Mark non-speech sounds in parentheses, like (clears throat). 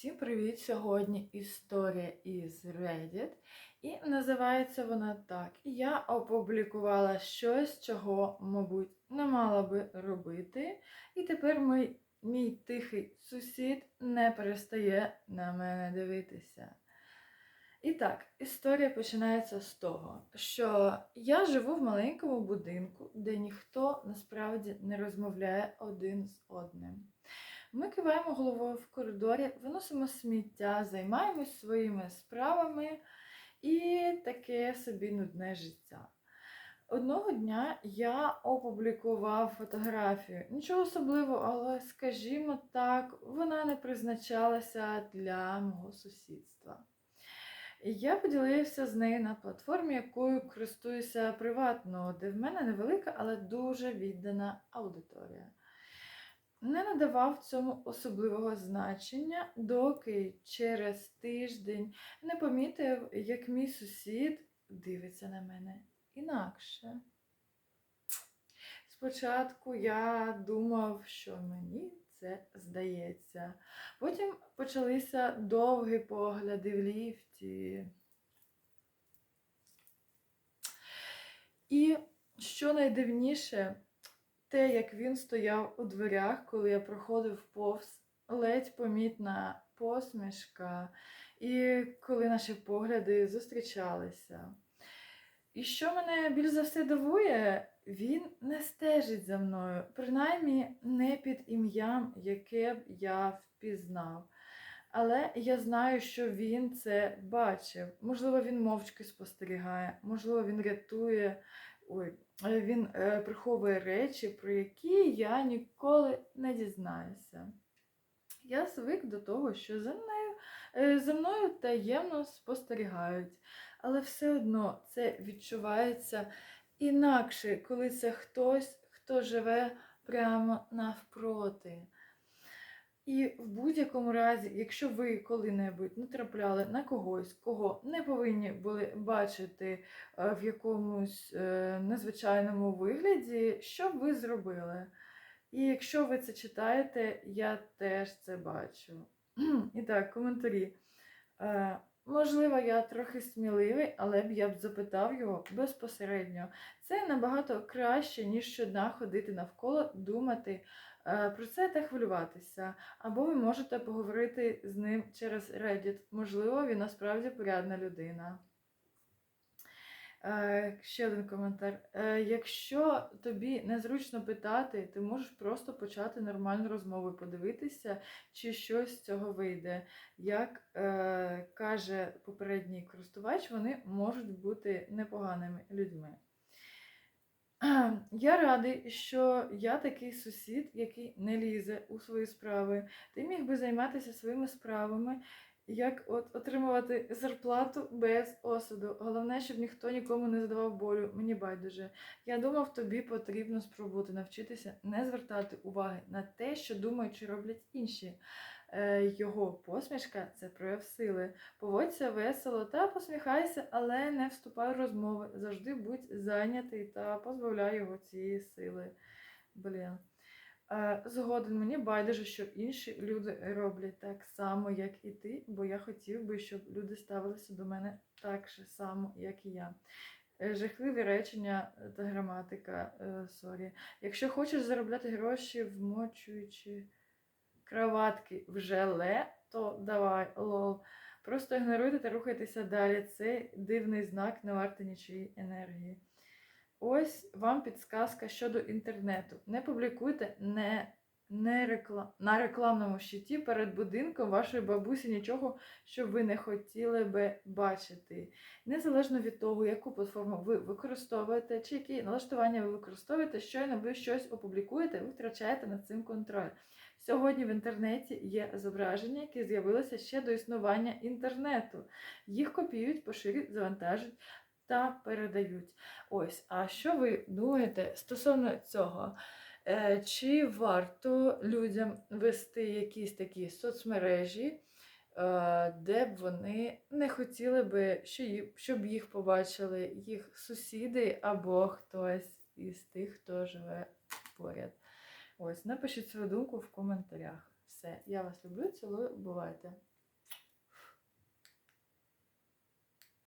Всім привіт! Сьогодні історія із Reddit. І називається вона так. Я опублікувала щось, чого, мабуть, не мала би робити. І тепер мій, мій тихий сусід не перестає на мене дивитися. І так, історія починається з того, що я живу в маленькому будинку, де ніхто насправді не розмовляє один з одним. Ми киваємо головою в коридорі, виносимо сміття, займаємось своїми справами і таке собі нудне життя. Одного дня я опублікував фотографію. Нічого особливого, але, скажімо так, вона не призначалася для мого сусідства. Я поділився з нею на платформі, якою користуюся приватно, де в мене невелика, але дуже віддана аудиторія. Не надавав цьому особливого значення, доки через тиждень не помітив, як мій сусід дивиться на мене інакше. Спочатку я думав, що мені це здається. Потім почалися довгі погляди в ліфті. І що найдивніше, те, як він стояв у дверях, коли я проходив повз, ледь помітна посмішка, і коли наші погляди зустрічалися. І що мене більш за все дивує, він не стежить за мною, принаймні не під ім'ям, яке б я впізнав. Але я знаю, що він це бачив. Можливо, він мовчки спостерігає, можливо, він рятує, ой, е, він е, приховує речі, про які я ніколи не дізнаюся. Я звик до того, що за мною, е, за мною таємно спостерігають, але все одно це відчувається інакше, коли це хтось, хто живе прямо навпроти. І в будь-якому разі, якщо ви коли-небудь натрапляли на когось, кого не повинні були бачити е, в якомусь е, незвичайному вигляді, що б ви зробили? І якщо ви це читаєте, я теж це бачу. (clears throat) І так, коментарі. Е, Можливо, я трохи сміливий, але б я б запитав його безпосередньо. Це набагато краще, ніж щодня ходити навколо, думати про це та хвилюватися. Або ви можете поговорити з ним через Reddit. Можливо, він насправді порядна людина. Е, Ще один коментар. Е, Якщо тобі незручно питати, ти можеш просто почати нормальну розмову, подивитися, чи щось з цього вийде. Як е, каже попередній користувач, вони можуть бути непоганими людьми. Я радий, що я такий сусід, який не лізе у свої справи. Ти міг би займатися своїми справами, як от отримувати зарплату без осуду. Головне, щоб ніхто нікому не задавав болю. Мені байдуже. Я думав, тобі потрібно спробувати навчитися не звертати уваги на те, що думають чи роблять інші. Е, Його посмішка це прояв сили. Поводься весело та посміхайся, але не вступай в розмови. Завжди будь зайнятий та позбавляй його цієї сили. Блін. Е, Згоден мені байдуже, що інші люди роблять так само, як і ти, бо я хотів би, щоб люди ставилися до мене так же само, як і я. Е, Жахливі речення та граматика, сорі. Якщо хочеш заробляти гроші, вмочуючи кроватки в желе, то давай, лол. Просто ігноруйте та рухайтеся далі. Це дивний знак, не варте нічої енергії. Ось вам підсказка щодо інтернету. Не публікуйте не, не рекла... на рекламному щиті перед будинком вашої бабусі нічого, що ви не хотіли би бачити. Незалежно від того, яку платформу ви використовуєте, чи які налаштування ви використовуєте, щойно ви щось опублікуєте, ви втрачаєте над цим контроль. Сьогодні в інтернеті є зображення, які з'явилися ще до існування інтернету. Їх копіюють, поширюють, завантажують та передають. Ось, а що ви думаєте стосовно цього? Е, Чи варто людям вести якісь такі соцмережі, е, де б вони не хотіли би, щоб їх побачили їх сусіди або хтось із тих, хто живе поряд? Ось, напишіть свою думку в коментарях. все. Я вас люблю, цілую, бувайте.